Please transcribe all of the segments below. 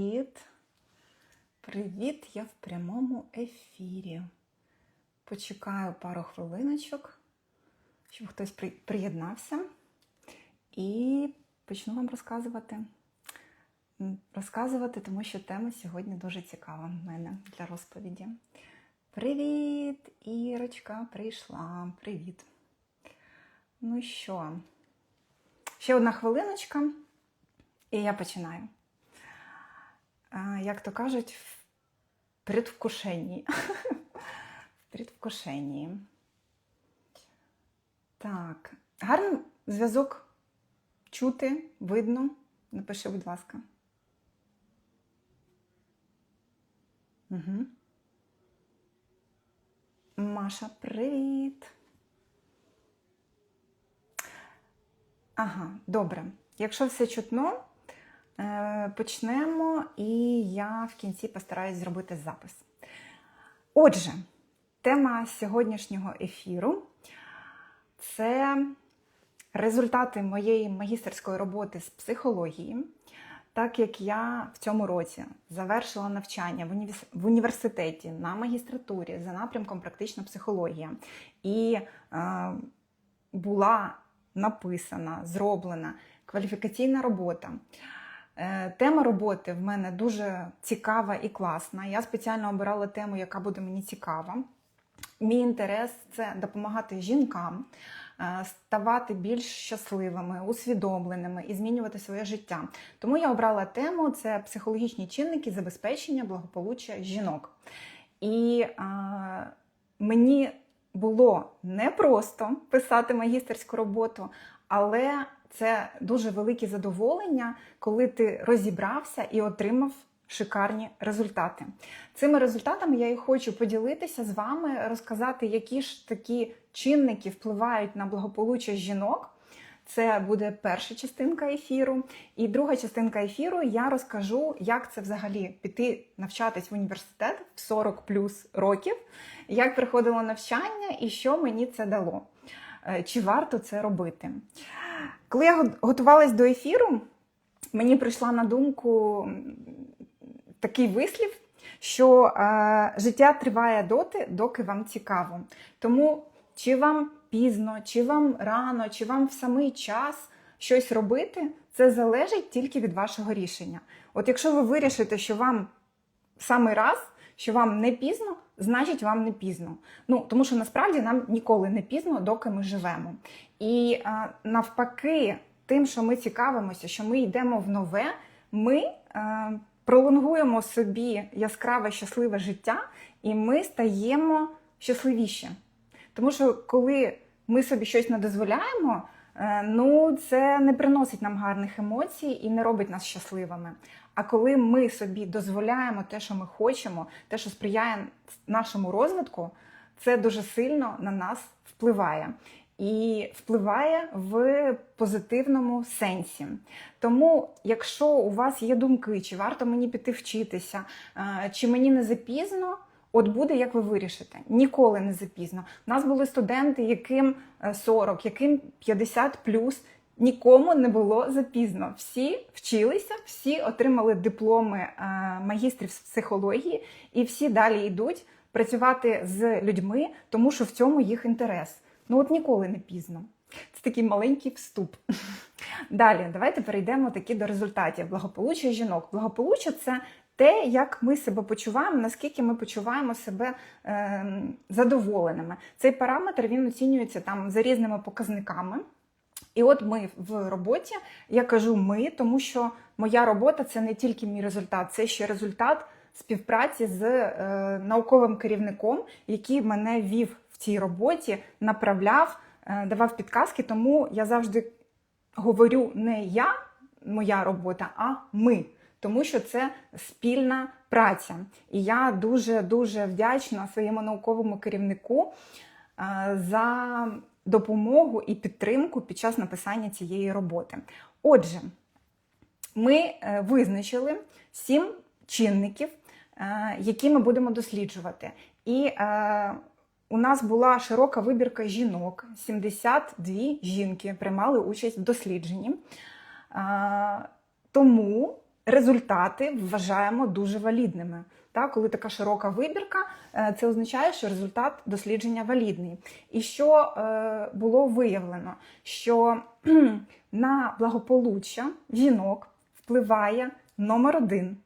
Привіт! Привіт! Я в прямому ефірі. Почекаю пару хвилиночок, щоб хтось при- приєднався. І почну вам розказувати. Розказувати, тому що тема сьогодні дуже цікава в мене для розповіді. Привіт! Ірочка прийшла. Привіт. Ну що, ще одна хвилиночка, і я починаю. Як то кажуть, в предвкушенні. В предвкушенні. Так, гарний зв'язок чути, видно. Напиши, будь ласка. Угу. Маша, привіт. Ага, добре. Якщо все чутно, почнемо, і я в кінці постараюсь зробити запис. Отже, тема сьогоднішнього ефіру це результати моєї магістерської роботи з психології. Так як я в цьому році завершила навчання в університеті на магістратурі за напрямком практична психологія і е, була написана, зроблена кваліфікаційна робота. Е, Тема роботи в мене дуже цікава і класна. Я спеціально обирала тему, яка буде мені цікава. Мій інтерес це допомагати жінкам е, ставати більш щасливими, усвідомленими і змінювати своє життя. Тому я обрала тему це психологічні чинники забезпечення благополуччя жінок. І е, мені було непросто писати магістерську роботу, але це дуже велике задоволення, коли ти розібрався і отримав шикарні результати. Цими результатами я і хочу поділитися з вами, розказати, які ж такі чинники впливають на благополуччя жінок. Це буде перша частинка ефіру. І друга частинка ефіру я розкажу, як це взагалі піти навчатись в університет в 40 плюс років, як приходило навчання і що мені це дало. Е, Чи варто це робити? Коли я готувалась до ефіру, мені прийшла на думку такий вислів, що е, життя триває доти, доки вам цікаво. Тому чи вам пізно, чи вам рано, чи вам в самий час щось робити, це залежить тільки від вашого рішення. От якщо ви вирішите, що вам самий раз, що вам не пізно, значить вам не пізно. Ну тому що насправді нам ніколи не пізно, доки ми живемо. І е, навпаки, тим, що ми цікавимося, що ми йдемо в нове, ми е, пролонгуємо собі яскраве щасливе життя, і ми стаємо щасливіші. Тому що коли ми собі щось не дозволяємо, е, ну це не приносить нам гарних емоцій і не робить нас щасливими. А коли ми собі дозволяємо те, що ми хочемо, те, що сприяє нашому розвитку, це дуже сильно на нас впливає. І впливає в позитивному сенсі. Тому, якщо у вас є думки, чи варто мені піти вчитися, е, чи мені не запізно, от буде, як ви вирішите. Ніколи не запізно. У нас були студенти, яким е, 40, яким 50 плюс. Нікому не було запізно. Всі вчилися, всі отримали дипломи е, магістрів з психології, і всі далі йдуть працювати з людьми, тому що в цьому їх інтерес. Ну от ніколи не пізно. Це такий маленький вступ. Далі, давайте перейдемо таки до результатів. Благополуччя жінок. Благополуччя це те, як ми себе почуваємо, наскільки ми почуваємо себе е, задоволеними. Цей параметр він оцінюється там за різними показниками. І от ми в роботі, я кажу ми, тому що моя робота це не тільки мій результат, це ще результат співпраці з е, науковим керівником, який мене вів цій роботі, направляв, е, давав підказки. Тому я завжди говорю не я, моя робота, а ми. Тому що це спільна праця. І я дуже дуже вдячна своєму науковому керівнику е, за допомогу і підтримку під час написання цієї роботи. Отже, ми е, визначили сім чинників, які ми будемо досліджувати. І у нас була широка вибірка жінок. 72 жінки приймали участь в дослідженні. Тому результати вважаємо дуже валідними. Так, коли така широка вибірка, е, це означає, що результат дослідження валідний. І що е, було виявлено, що на благополуччя жінок впливає номер один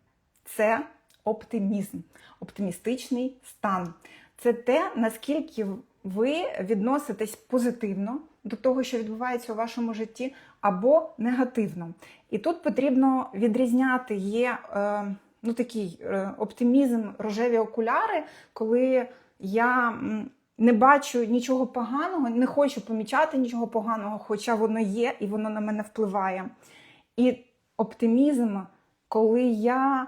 це оптимізм, оптимістичний стан. Це те, наскільки ви відноситесь позитивно до того, що відбувається у вашому житті, або негативно. І тут потрібно відрізняти є е, ну, такий е, оптимізм, рожеві окуляри, коли я не бачу нічого поганого, не хочу помічати нічого поганого, хоча воно є і воно на мене впливає. І оптимізм, коли я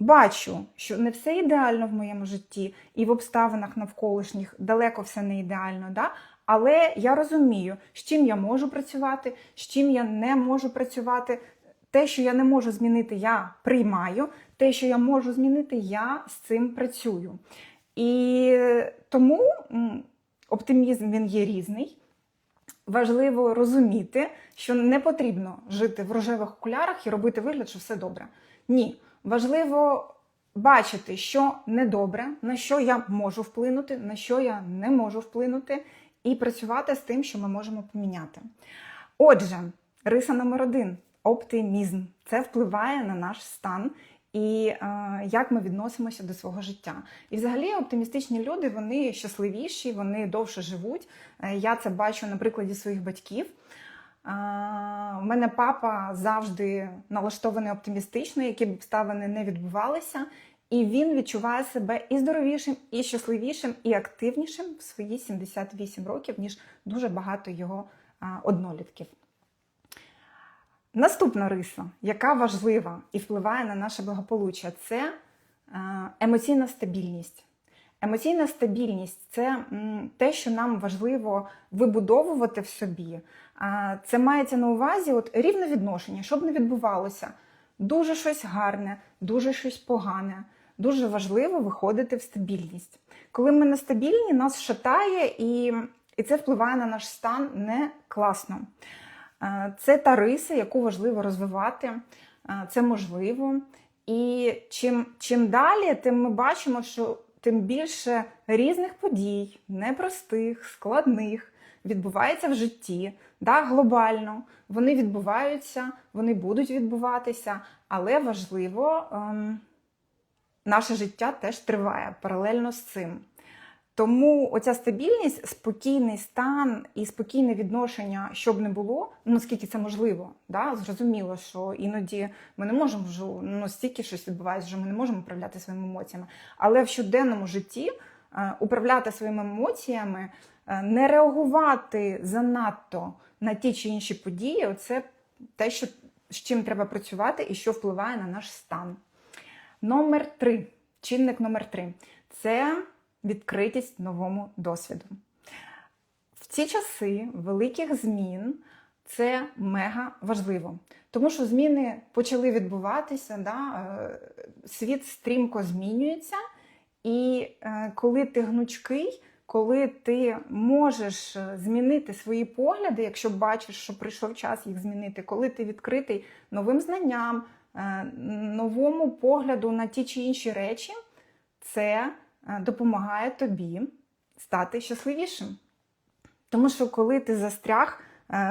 бачу, що не все ідеально в моєму житті, і в обставинах навколишніх далеко все не ідеально. Да? Але я розумію, з чим я можу працювати, з чим я не можу працювати. Те, що я не можу змінити, я приймаю. Те, що я можу змінити, я з цим працюю. І тому оптимізм він є різний. Важливо розуміти, що не потрібно жити в рожевих окулярах і робити вигляд, що все добре. Ні, важливо бачити, що недобре, на що я можу вплинути, на що я не можу вплинути, і працювати з тим, що ми можемо поміняти. Отже, риса номер один оптимізм. Це впливає на наш стан і е, як ми відносимося до свого життя. І взагалі оптимістичні люди вони щасливіші, вони довше живуть. Е, я це бачу на прикладі своїх батьків. У мене папа завжди налаштований оптимістично, які б обставини не відбувалися, і він відчуває себе і здоровішим, і щасливішим, і активнішим в свої 78 років, ніж дуже багато його однолітків. Наступна риса, яка важлива і впливає на наше благополуччя, це емоційна стабільність. Емоційна стабільність це те, що нам важливо вибудовувати в собі. Це мається на увазі от, рівне відношення, щоб не відбувалося. Дуже щось гарне, дуже щось погане. Дуже важливо виходити в стабільність. Коли ми нестабільні, нас шатає, і, і це впливає на наш стан не класно. Це та риса, яку важливо розвивати, це можливо. І чим, чим далі, тим ми бачимо, що тим більше різних подій, непростих, складних, відбувається в житті, да, глобально. Вони відбуваються, вони будуть відбуватися, але важливо, ем, наше життя теж триває паралельно з цим. Тому оця стабільність, спокійний стан і спокійне відношення, щоб не було, ну наскільки це можливо. Да? Зрозуміло, що іноді ми не можемо вже ну, щось відбувається, що ми не можемо управляти своїми емоціями. Але в щоденному житті е, управляти своїми емоціями, е, не реагувати занадто на ті чи інші події це те, що, з чим треба працювати і що впливає на наш стан. Номер три. Чинник номер три це відкритість новому досвіду. В ці часи великих змін це мега важливо, тому що зміни почали відбуватися, да? е, світ стрімко змінюється, і е, коли ти гнучкий, коли ти можеш е, змінити свої погляди, якщо бачиш, що прийшов час їх змінити, коли ти відкритий новим знанням, новому погляду на ті чи інші речі, це допомагає тобі стати щасливішим. Тому що коли ти застряг,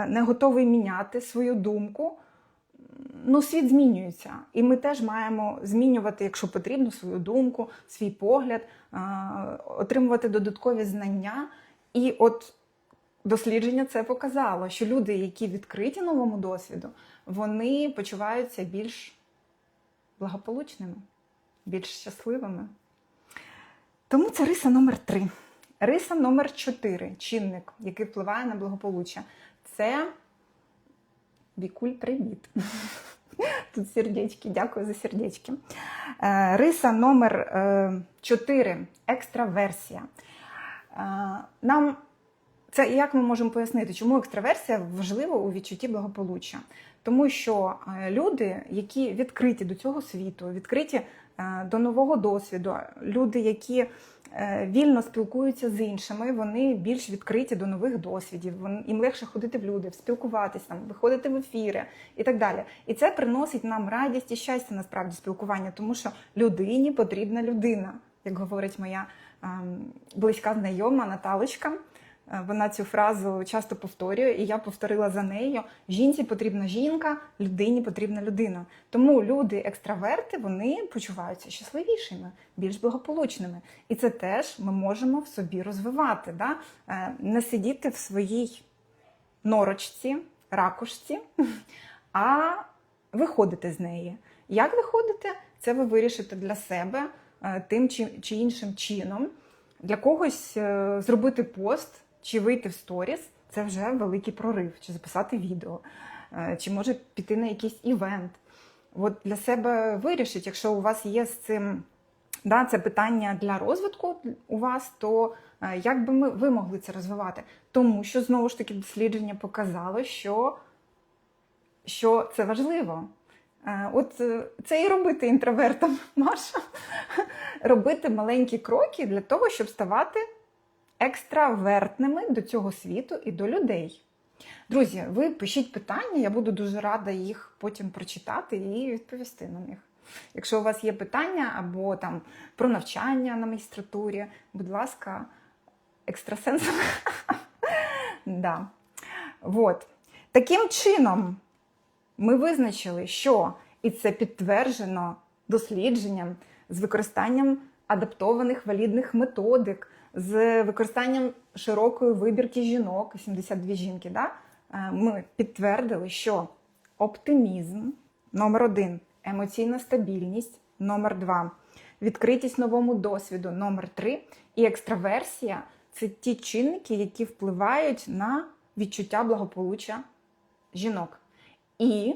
не готовий міняти свою думку, ну, світ змінюється. І ми теж маємо змінювати, якщо потрібно, свою думку, свій погляд, отримувати додаткові знання. І от дослідження це показало, що люди, які відкриті новому досвіду, вони почуваються більш благополучними, більш щасливими. Тому це риса номер три. Риса номер 4 чинник, який впливає на благополуччя. Це Вікуль, привіт. Тут сердечки, дякую за сердечки. Е, риса номер 4 екстраверсія. Е, нам це як ми можемо пояснити, чому екстраверсія важлива у відчутті благополуччя? Тому що е, люди, які відкриті до цього світу, відкриті е, до нового досвіду, люди, які е, вільно спілкуються з іншими, вони більш відкриті до нових досвідів. Їм легше ходити в люди, спілкуватися, виходити в ефіри і так далі. І це приносить нам радість і щастя насправді спілкування, тому що людині потрібна людина, як говорить моя ем, близька знайома Наталочка. Е, Вона цю фразу часто повторює, і я повторила за нею: жінці потрібна жінка, людині потрібна людина. Тому люди, екстраверти, вони почуваються щасливішими, більш благополучними. І це теж ми можемо в собі розвивати, да? Е, не сидіти в своїй норочці, ракушці, а виходити з неї. Як виходити? Це ви вирішите для себе е, тим чи, іншим чином. Для когось зробити пост чи вийти в сторіс це вже великий прорив, чи записати відео, е, чи може піти на якийсь івент. От для себе вирішить, якщо у вас є з цим да, це питання для розвитку у вас, то е, як би ми, ви могли це розвивати? Тому що знову ж таки дослідження показало, що, що це важливо. Е, От це і робити інтровертом, Маша. Робити маленькі кроки для того, щоб ставати екстравертними до цього світу і до людей. Друзі, ви пишіть питання, я буду дуже рада їх потім прочитати і відповісти на них. Якщо у вас є питання або там про навчання на магістратурі, будь ласка, екстрасенсом. да. вот. Таким чином, ми визначили, що і це підтверджено дослідженням з використанням адаптованих валідних методик, з використанням широкої вибірки жінок, 72 жінки. Да? Е, Ми підтвердили, що оптимізм номер один, емоційна стабільність номер два, відкритість новому досвіду номер три і екстраверсія це ті чинники, які впливають на відчуття благополуччя жінок. І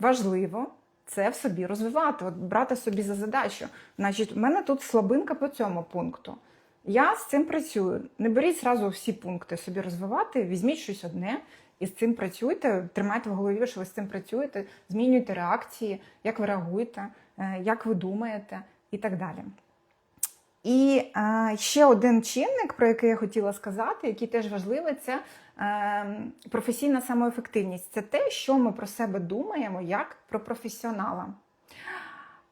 важливо це в собі розвивати, от брати собі за задачу. Значить, у мене тут слабинка по цьому пункту. Я з цим працюю. Не беріть зразу всі пункти собі розвивати, візьміть щось одне і з цим працюйте. Тримайте в голові, що ви з цим працюєте, змінюйте реакції, як ви реагуєте, е, як ви думаєте і так далі. І е, ще один чинник, про який я хотіла сказати, який теж важливий, це е, професійна самоефективність. Це те, що ми про себе думаємо як про професіонала.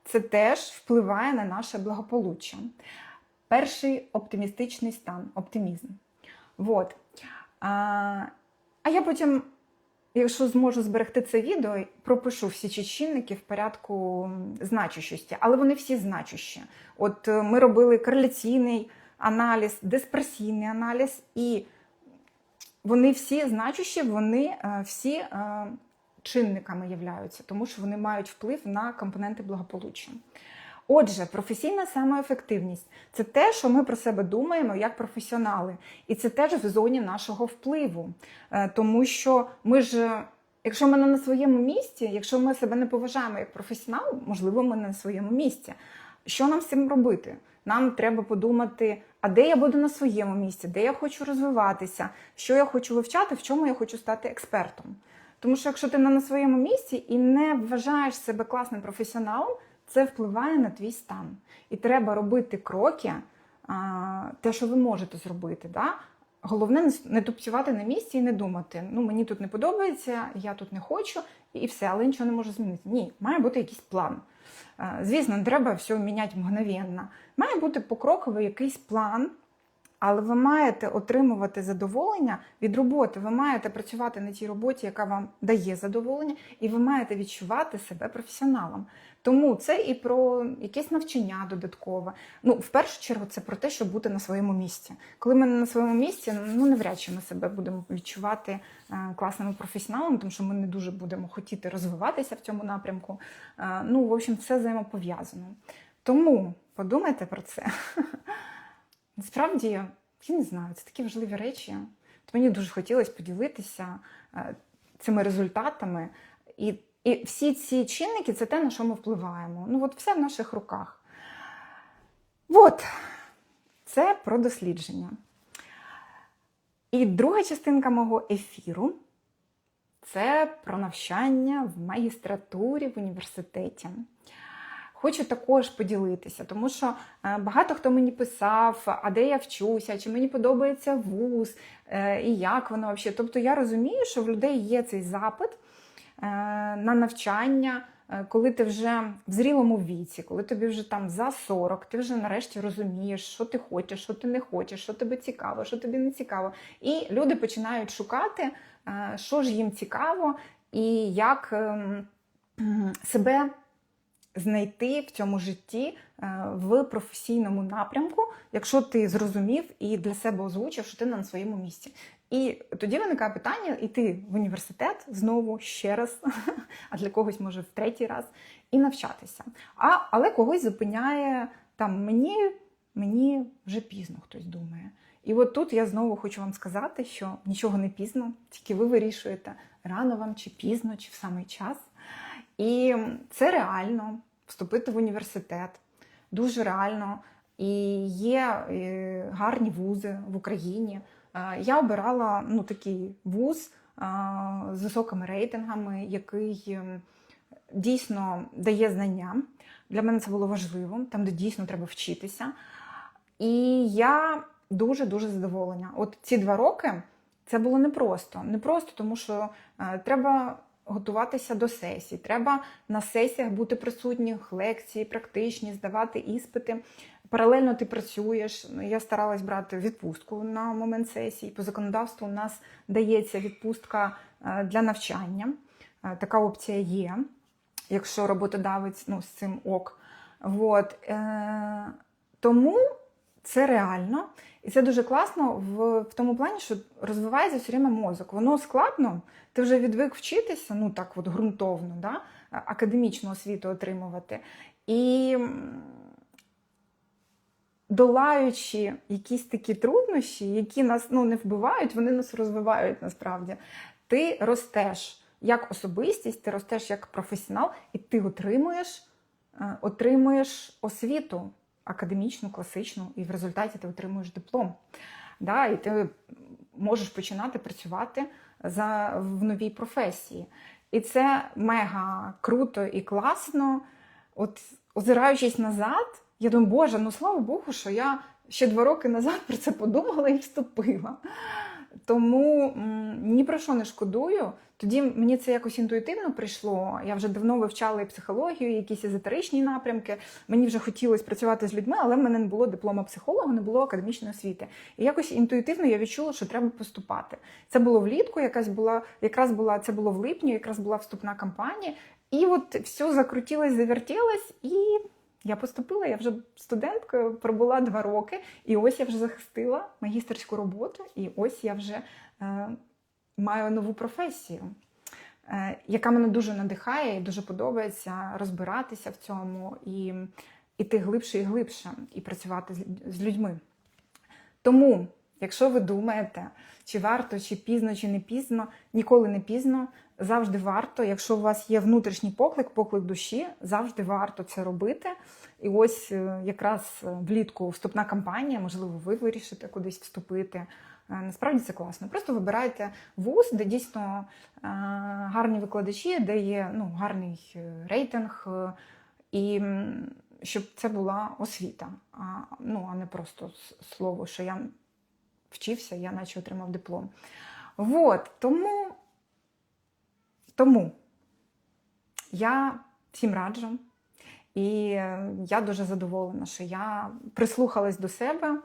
Це теж впливає на наше благополуччя. Перший оптимістичний стан, оптимізм. Вот. А, а я потім, якщо зможу зберегти це відео, пропишу всі чинники в порядку значущості, але вони всі значущі. От е, ми робили кореляційний аналіз, диспресійний аналіз, і вони всі значущі, вони е, всі е, чинниками являються, тому що вони мають вплив на компоненти благополуччя. Отже, професійна самоефективність це те, що ми про себе думаємо як професіонали, і це теж в зоні нашого впливу. Е, Тому що ми ж, якщо ми не на своєму місці, якщо ми себе не поважаємо як професіонал, можливо, ми не на своєму місці. Що нам з цим робити? Нам треба подумати, а де я буду на своєму місці, де я хочу розвиватися, що я хочу вивчати, в чому я хочу стати експертом. Тому що якщо ти не на своєму місці і не вважаєш себе класним професіоналом, це впливає на твій стан. І треба робити кроки, те, що ви можете зробити. Да? Головне не тупцювати на місці і не думати, ну мені тут не подобається, я тут не хочу, і все, але нічого не можу змінити. Ні, має бути якийсь план. Звісно, не треба все міняти мгновенно. Має бути покроковий якийсь план, але ви маєте отримувати задоволення від роботи. Ви маєте працювати на тій роботі, яка вам дає задоволення, і ви маєте відчувати себе професіоналом. Тому це і про якесь навчання додаткове. Ну, в першу чергу, це про те, щоб бути на своєму місці. Коли ми на своєму місці, ну навряд чи ми себе будемо відчувати е, класними професіоналами, тому що ми не дуже будемо хотіти розвиватися в цьому напрямку. Е, Ну, в общем, все взаємопов'язано. Тому подумайте про це. Насправді, я не знаю, це такі важливі речі. От мені дуже хотілося поділитися е, цими результатами. І, і всі ці чинники це те, на що ми впливаємо. Ну, от все в наших руках. От, це про дослідження. І друга частинка мого ефіру це про навчання в магістратурі в університеті. Хочу також поділитися, тому що е, багато хто мені писав, а де я вчуся, чи мені подобається вуз, е, і як воно взагалі. Тобто я розумію, що в людей є цей запит е, на навчання, коли ти вже в зрілому віці, коли тобі вже там за 40, ти вже нарешті розумієш, що ти хочеш, що ти не хочеш, що тобі цікаво, що тобі не цікаво. І люди починають шукати, що ж їм цікаво, і як ем, себе знайти в цьому житті е, в професійному напрямку, якщо ти зрозумів і для себе озвучив, що ти на своєму місці. І тоді виникає питання йти в університет знову ще раз, а для когось може в третій раз, і навчатися. А, але когось зупиняє там мені, мені вже пізно хтось думає. І от тут я знову хочу вам сказати, що нічого не пізно, тільки ви вирішуєте, рано вам чи пізно, чи в самий час. І це реально вступити в університет, дуже реально. І є е, гарні вузи в Україні. Е, Я обирала ну, такий вуз е, з високими рейтингами, який ем, дійсно дає знання. Для мене це було важливо, там, де дійсно треба вчитися. І я дуже-дуже задоволена. От ці два роки це було непросто. Непросто, тому що треба готуватися до сесій, треба на сесіях бути присутніх, лекції, практичні, здавати іспити. Паралельно ти працюєш. Я старалась брати відпустку на момент сесії. По законодавству у нас дається відпустка е, для навчання. Е, Така опція є, якщо роботодавець ну, з цим ок. Вот. Е, тому це реально. І це дуже класно в, в тому плані, що розвивається все время мозок. Воно складно, ти вже відвик вчитися, ну так от ґрунтовно, да? академічну освіту отримувати. І долаючи якісь такі труднощі, які нас ну, не вбивають, вони нас розвивають насправді. Ти ростеш як особистість, ти ростеш як професіонал, і ти отримуєш, е, отримуєш освіту академічну, класичну, і в результаті ти отримуєш диплом. Да, І ти можеш починати працювати за, в новій професії. І це мега круто і класно. От озираючись назад, я думаю, Боже, ну слава Богу, що я ще два роки назад про це подумала і вступила. Тому ні про що не шкодую. Тоді мені це якось інтуїтивно прийшло. Я вже давно вивчала і психологію, і якісь езотеричні напрямки. Мені вже хотілося працювати з людьми, але в мене не було диплома психолога, не було академічної освіти. І якось інтуїтивно я відчула, що треба поступати. Це було влітку, якась була, якраз була це було в липні, якраз була вступна кампанія. І от все закрутилось, завертілось, і я поступила, я вже студенткою пробула два роки, і ось я вже захистила магістерську роботу, і ось я вже е, маю нову професію, е, яка мене дуже надихає і дуже подобається розбиратися в цьому і іти глибше і глибше, і працювати з, з людьми. Тому, якщо ви думаєте, чи варто, чи пізно, чи не пізно, ніколи не пізно, завжди варто. Якщо у вас є внутрішній поклик, поклик душі, завжди варто це робити. І ось е, якраз влітку вступна кампанія, можливо, ви вирішите кудись вступити. Е, Насправді це класно. Просто вибирайте вуз, де дійсно е, гарні викладачі, де є ну, гарний е, рейтинг, е, і щоб це була освіта, а, ну, а не просто слово, що я вчився, я наче отримав диплом. Вот, тому, тому я всім раджу. І я дуже задоволена, що я прислухалась до себе,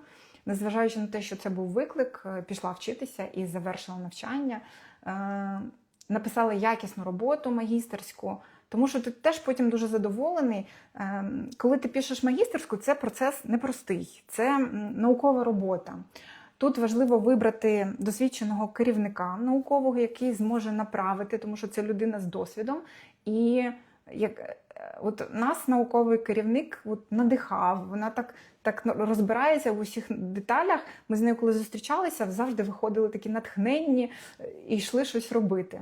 незважаючи на те, що це був виклик, е, пішла вчитися і завершила навчання, Е, написала якісну роботу магістерську, тому що ти теж потім дуже задоволений. Е, Коли ти пишеш магістерську, це процес непростий, це наукова робота. Тут важливо вибрати досвідченого керівника наукового, який зможе направити, тому що це людина з досвідом. І як е, от нас науковий керівник от надихав, вона так, так розбирається в усіх деталях. Ми з нею, коли зустрічалися, завжди виходили такі натхненні е, і йшли щось робити.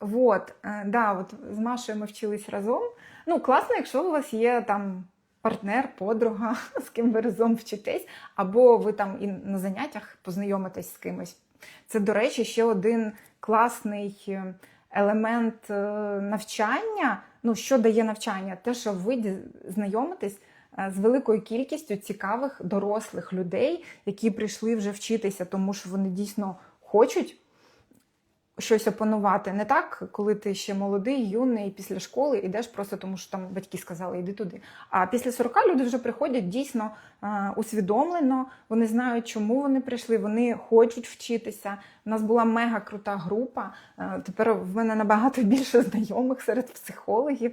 Вот, е, да, от з Машою ми вчились разом. Ну, класно, якщо у вас є там партнер, подруга, з ким ви разом вчитесь, або ви там і на заняттях познайомитесь з кимось. Це, до речі, ще один класний е, елемент е, навчання. Ну, що дає навчання? Те, що ви знайомитесь е, з великою кількістю цікавих дорослих людей, які прийшли вже вчитися, тому що вони дійсно хочуть щось опанувати. Не так, коли ти ще молодий, юний, після школи йдеш просто тому, що там батьки сказали, йди туди. А після 40 люди вже приходять дійсно усвідомлено, вони знають, чому вони прийшли, вони хочуть вчитися. У нас була мега крута група. Тепер в мене набагато більше знайомих серед психологів.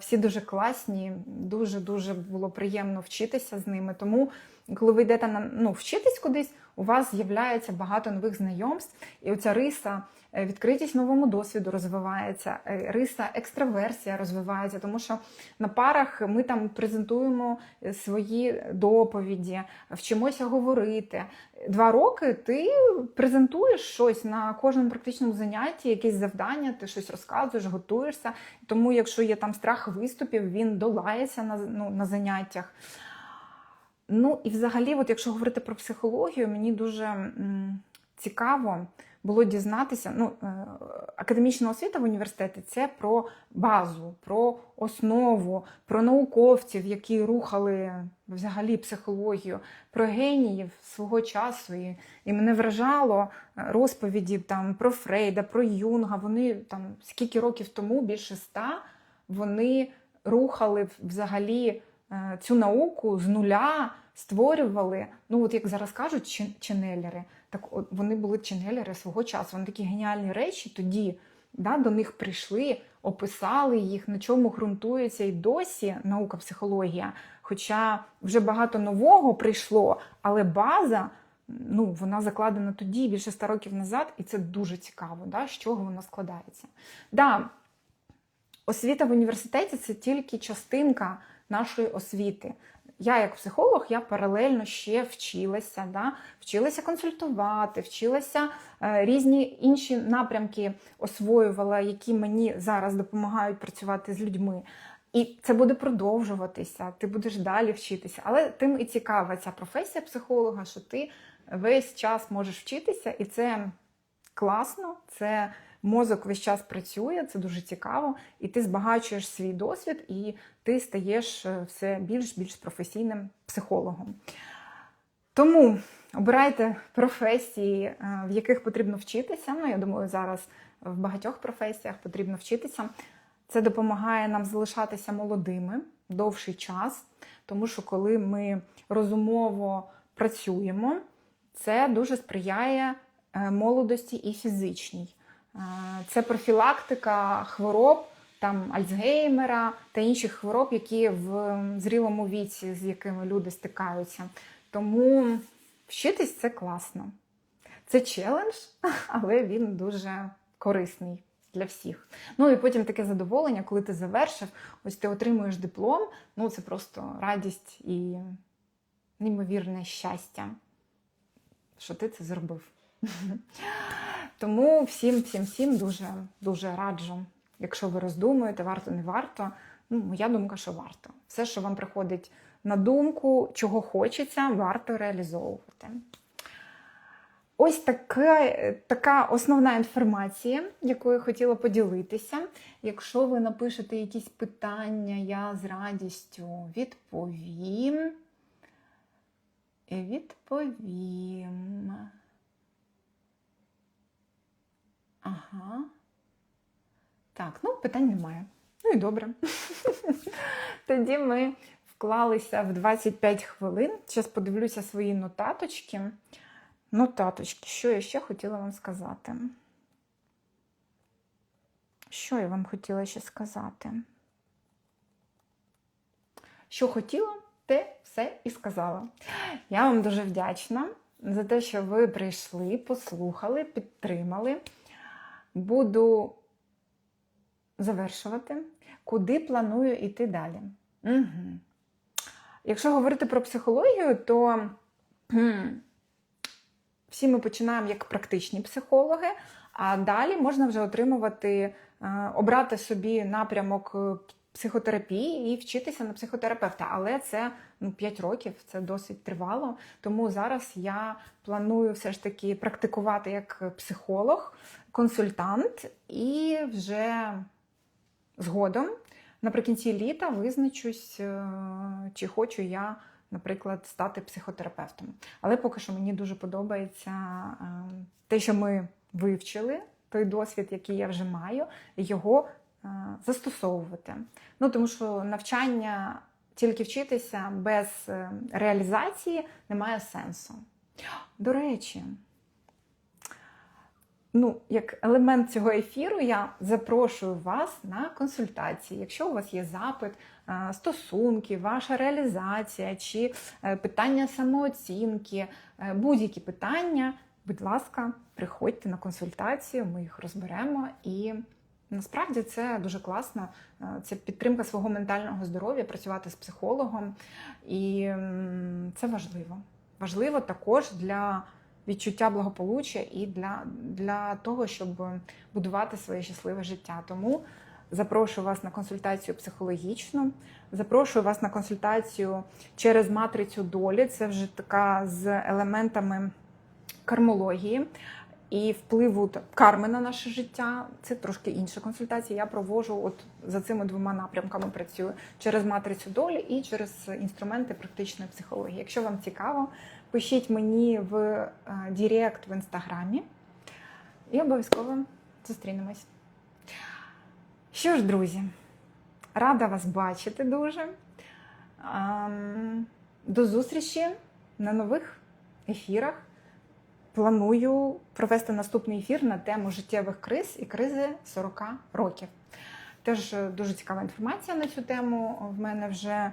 Всі дуже класні, дуже дуже було приємно вчитися з ними. Тому, коли ви йдете на ну, вчитись кудись, у вас з'являється багато нових знайомств, і оця риса, е, відкритість новому досвіду розвивається, е, риса екстраверсія розвивається, тому що на парах ми там презентуємо е, свої доповіді, вчимося говорити. Два роки ти презентуєш щось на кожному практичному занятті, якесь завдання, ти щось розказуєш, готуєшся. Тому, якщо є там страх виступів, він долається на, ну, на заняттях. Ну і взагалі, от якщо говорити про психологію, мені дуже м, цікаво було дізнатися. Ну, е, академічна освіта в університеті це про базу, про основу, про науковців, які рухали взагалі психологію, про геніїв свого часу. І, і мене вражало е, розповіді там про Фрейда, про Юнга. Вони там скільки років тому, більше ста, вони рухали взагалі е, цю науку з нуля, створювали. Ну, от як зараз кажуть, ченелери. Так от вони були ченелери свого часу. Вони такі геніальні речі тоді да, до них прийшли, описали їх, на чому ґрунтується і досі наука психологія. Хоча вже багато нового прийшло, але база. Ну, вона закладена тоді, більше ста років назад, і це дуже цікаво, да, з чого вона складається. Да, освіта в університеті це тільки частинка нашої освіти. Я, як психолог, я паралельно ще вчилася, да? вчилася консультувати, вчилася е, різні інші напрямки освоювала, які мені зараз допомагають працювати з людьми. І це буде продовжуватися, ти будеш далі вчитися. Але тим і цікава ця професія психолога, що ти весь час можеш вчитися, і це класно, це мозок весь час працює, це дуже цікаво, і ти збагачуєш свій досвід, і ти стаєш е, все більш більш професійним психологом. Тому обирайте професії, е, в яких потрібно вчитися. Ну, я думаю, зараз в багатьох професіях потрібно вчитися. Це допомагає нам залишатися молодими довший час, тому що коли ми розумово працюємо, це дуже сприяє е, молодості і фізичній. Е, Це профілактика хвороб, там Альцгеймера та інших хвороб, які в зрілому віці, з якими люди стикаються. Тому вчитись це класно. Це челендж, але він дуже корисний для всіх. Ну і потім таке задоволення, коли ти завершив, ось ти отримуєш диплом. Ну це просто радість і неймовірне щастя, що ти це зробив. Тому всім, всім, всім дуже, дуже раджу. Якщо ви роздумуєте, варто, не варто. Ну, моя думка, що варто. Все, що вам приходить на думку, чого хочеться, варто реалізовувати. Ось така, така основна інформація, якою я хотіла поділитися. Якщо ви напишете якісь питання, я з радістю відповім. Відповім. Ага. Так, ну питань немає. Ну і добре. Тоді ми вклалися в 25 хвилин. Зараз подивлюся свої нотаточки. Нотаточки, що я ще хотіла вам сказати? Що я вам хотіла ще сказати? Що хотіла, те все і сказала. Я вам дуже вдячна за те, що ви прийшли, послухали, підтримали. Буду завершувати, куди планую йти далі. Угу. Якщо говорити про психологію, то всі ми починаємо як практичні психологи, а далі можна вже отримувати, е, обрати собі напрямок е, психотерапії і вчитися на психотерапевта. Але це ну, 5 років, це досить тривало. Тому зараз я планую все ж таки практикувати як психолог, консультант і вже згодом наприкінці літа визначусь, е, чи хочу я, наприклад, стати психотерапевтом. Але поки що мені дуже подобається е, те, що ми вивчили, той досвід, який я вже маю, його е, застосовувати. Ну, тому що навчання тільки вчитися без е, реалізації немає сенсу. До речі, ну, як елемент цього ефіру, я запрошую вас на консультації. Якщо у вас є запит, е, стосунки, ваша реалізація чи е, питання самооцінки, будь-які питання, будь ласка, приходьте на консультацію, ми їх розберемо і. Насправді це дуже класно. Е, Це підтримка свого ментального здоров'я, працювати з психологом, і це важливо. Важливо також для відчуття благополуччя і для, для того, щоб будувати своє щасливе життя. Тому запрошую вас на консультацію психологічну, запрошую вас на консультацію через матрицю долі. Це вже така з елементами кармології і впливу карми на наше життя. Це трошки інша консультація. Я проводжу от за цими двома напрямками працюю через матрицю долі і через інструменти практичної психології. Якщо вам цікаво, пишіть мені в е, Дірект в інстаграмі і обов'язково зустрінемось. Що ж, друзі, рада вас бачити дуже. До зустрічі на нових ефірах планую провести наступний ефір на тему життєвих криз і кризи 40 років. Теж е, дуже цікава інформація на цю тему. В мене вже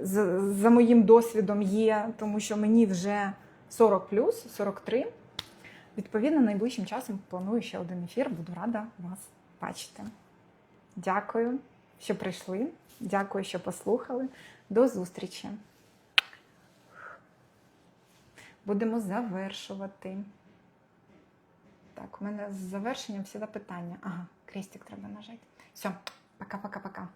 за моїм досвідом є, тому що мені вже 40 плюс 43. Відповідно, найближчим часом планую ще один ефір. Буду рада вас бачити. Дякую, що прийшли. Дякую, що послухали. До зустрічі. Будемо завершувати. Так, у мене з завершенням всі запитання. Ага, крестик треба нажати. Все, пока-пока-пока.